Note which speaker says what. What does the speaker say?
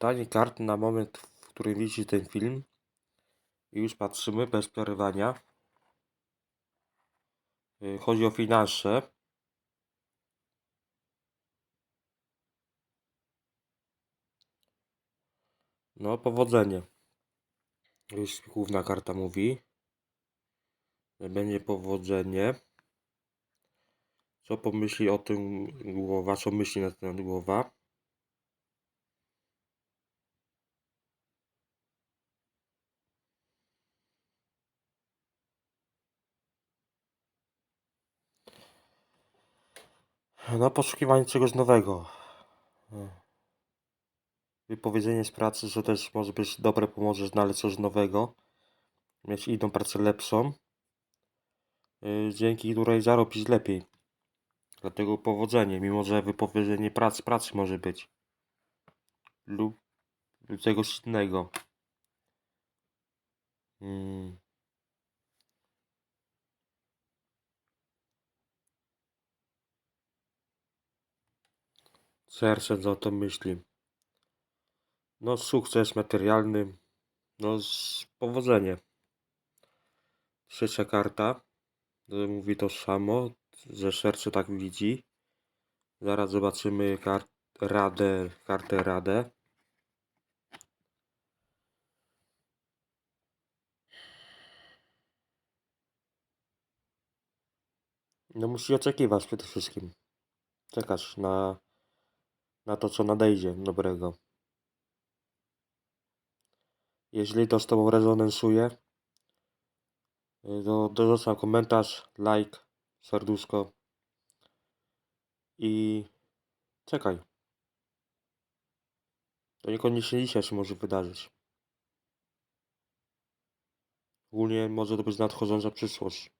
Speaker 1: Czytanie kart na moment, w którym widzi ten film. I już patrzymy bez przerywania. Y, Chodzi o finanse. No, powodzenie. Już główna karta mówi. że Będzie powodzenie. Co pomyśli o tym głowa? Co myśli na ten głowa? No, poszukiwanie czegoś nowego. Wypowiedzenie z pracy, że też może być dobre, pomoże znaleźć coś nowego. Mieć inną pracę lepszą. y, Dzięki której zarobić lepiej. Dlatego powodzenie, mimo że wypowiedzenie pracy, pracy może być. Lub czegoś innego. Mm. Serce co o tym myśli. No, sukces materialny. No, powodzenie. Trzecia karta. y, Mówi to samo, że serce tak widzi. Zaraz zobaczymy kart, radę, kartę radę. No musi oczekiwać przede wszystkim. Czekasz na, na to, co nadejdzie dobrego. Jeśli to z Tobą rezonansuje, y, to dorzucam komentarz, like, serduszko i czekaj. To niekoniecznie dzisiaj się może wydarzyć. Ogólnie może to być nadchodząca przyszłość.